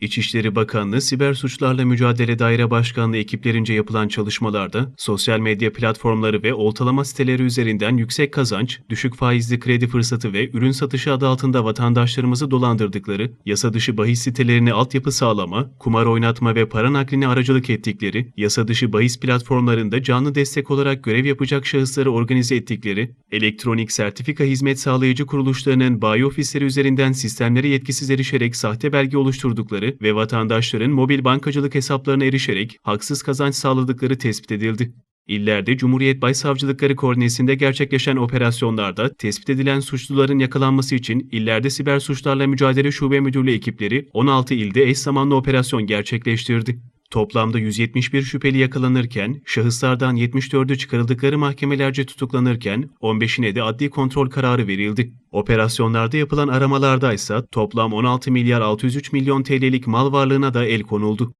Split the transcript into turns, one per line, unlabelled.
İçişleri Bakanlığı Siber Suçlarla Mücadele Daire Başkanlığı ekiplerince yapılan çalışmalarda sosyal medya platformları ve oltalama siteleri üzerinden yüksek kazanç, düşük faizli kredi fırsatı ve ürün satışı adı altında vatandaşlarımızı dolandırdıkları, yasa dışı bahis sitelerine altyapı sağlama, kumar oynatma ve para nakline aracılık ettikleri, yasa dışı bahis platformlarında canlı destek olarak görev yapacak şahısları organize ettikleri, elektronik sertifika hizmet sağlayıcı kuruluşlarının bayi ofisleri üzerinden sistemlere yetkisiz erişerek sahte belge oluşturdukları ve vatandaşların mobil bankacılık hesaplarına erişerek haksız kazanç sağladıkları tespit edildi. İllerde Cumhuriyet Başsavcılıkları koordinesinde gerçekleşen operasyonlarda tespit edilen suçluların yakalanması için illerde siber suçlarla mücadele şube müdürlüğü ekipleri 16 ilde eş zamanlı operasyon gerçekleştirdi. Toplamda 171 şüpheli yakalanırken, şahıslardan 74'ü çıkarıldıkları mahkemelerce tutuklanırken, 15'ine de adli kontrol kararı verildi. Operasyonlarda yapılan aramalarda ise toplam 16 milyar 603 milyon TL'lik mal varlığına da el konuldu.